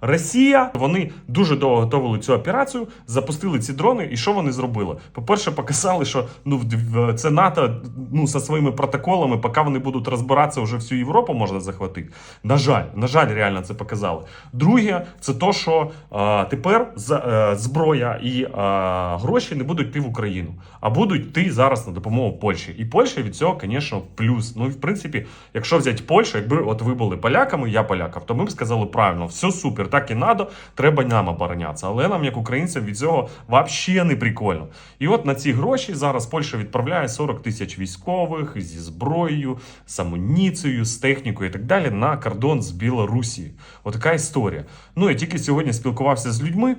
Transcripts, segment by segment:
Росія вони дуже довго готували цю операцію, запустили ці дрони. І що вони зробили? По-перше, показали, що ну це НАТО ну зі своїми протоколами, поки вони будуть розбиратися, вже всю Європу можна захватити. На жаль, на жаль, реально це показали. Друге, це то, що а, тепер за- е, зброя і а, гроші не будуть йти в Україну, а будуть йти зараз на допомогу Польщі. І Польща від цього, звісно, плюс. Ну і в принципі, якщо взяти Польщу, якби от ви були поляками, я поляков, то ми б сказали правильно, все супер, так і надо, треба нам оборонятися. Але нам, як українцям, від цього взагалі не прикольно. І от на ці гроші зараз Польща відправляє 40 тисяч військових зі зброєю, з амуніцією, з технікою і так далі на кордон з Білорусі. Отака історія. Ну я тільки сьогодні спілкувався з людьми.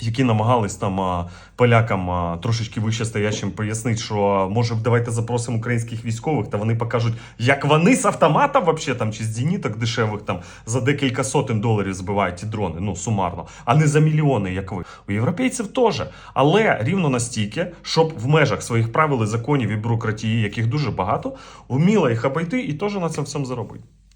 Які намагались там полякам трошечки вище стоящим пояснити, що може давайте запросимо українських військових, та вони покажуть, як вони з автомата вообще там чи з зеніток дешевих там за декілька сотень доларів збивають ті дрони, ну сумарно, а не за мільйони, як ви. У європейців теж. Але рівно настільки, щоб в межах своїх правил і законів і бюрократії, яких дуже багато, вміла їх обійти і теж на цьому всьому заробити.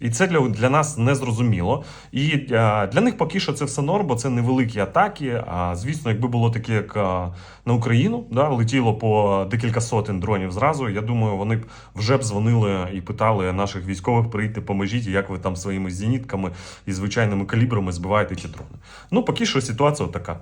І це для, для нас не зрозуміло. І е, для них поки що це все норм, бо це невеликі атаки. А звісно, якби було таке, як е, на Україну, да, летіло по декілька сотень дронів зразу. Я думаю, вони б вже б дзвонили і питали наших військових прийти, поможіть, як ви там своїми зенітками і звичайними калібрами збиваєте ті дрони. Ну, поки що ситуація така.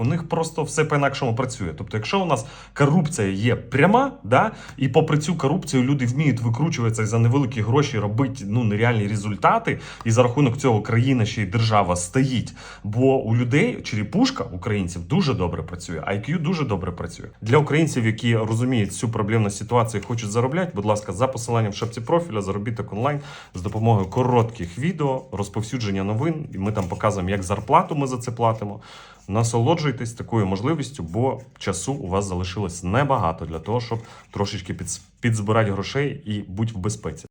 У них просто все по-інакшому працює. Тобто, якщо у нас корупція є пряма, да, і попри цю корупцію люди вміють викручуватися за невеликі гроші робити ну, нереальні результати, і за рахунок цього країна ще й держава стоїть. Бо у людей черепушка українців дуже добре працює, IQ дуже добре працює. Для українців, які розуміють цю проблемну ситуацію і хочуть заробляти, будь ласка, за посиланням в шапці профіля, заробіток онлайн з допомогою коротких відео, розповсюдження новин. І ми там показуємо, як зарплату ми за це платимо. Насолоджуйтесь такою можливістю, бо часу у вас залишилось небагато для того, щоб трошечки підзбирати грошей і бути в безпеці.